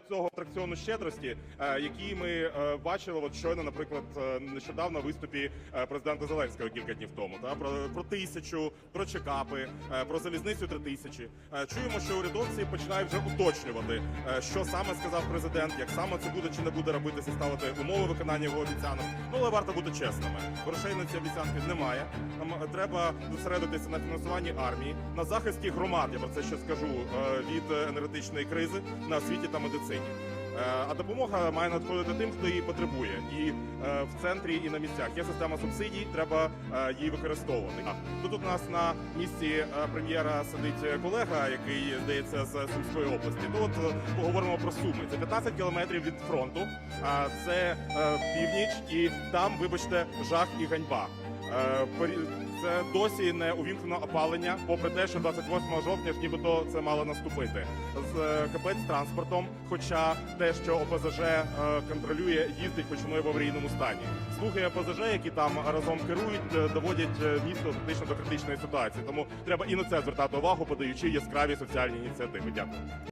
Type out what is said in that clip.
Цього атракціону щедрості, е, який ми е, бачили, от щойно, наприклад, е, нещодавно в виступі президента Зеленського кілька днів тому, та про, про тисячу, про чекапи, про залізницю три тисячі. Чуємо, що урядовці починають вже уточнювати, що саме сказав президент, як саме це буде чи не буде робитися, ставити умови виконання його обіцянок. Ну але варто бути чесними. Грошей на ці обіцянки немає. Нам е, треба зосередитися на фінансуванні армії, на захисті громад. Я про це ще скажу від енергетичної кризи на освіті та медицині. Е, А допомога має надходити тим, хто її потребує, і е, в центрі, і на місцях. Є система субсидій, треба е, її використовувати. Тут у нас на місці прем'єра сидить колега, який здається з Сумської області. Е, поговоримо про суми. Це 15 кілометрів від фронту, а це північ, і там, вибачте, жах і ганьба. Е, Це досі не увімкнено опалення, попри те, що 28 жовтня ж нібито це мало наступити. З е, капець транспортом, хоча те, що ОПЗЖ е, контролює, їздить, і в аварійному стані. Слуги ОПЗЖ, які там разом керують, доводять місто фактично до критичної ситуації. Тому треба і на це звертати увагу, подаючи яскраві соціальні ініціативи. Дякую.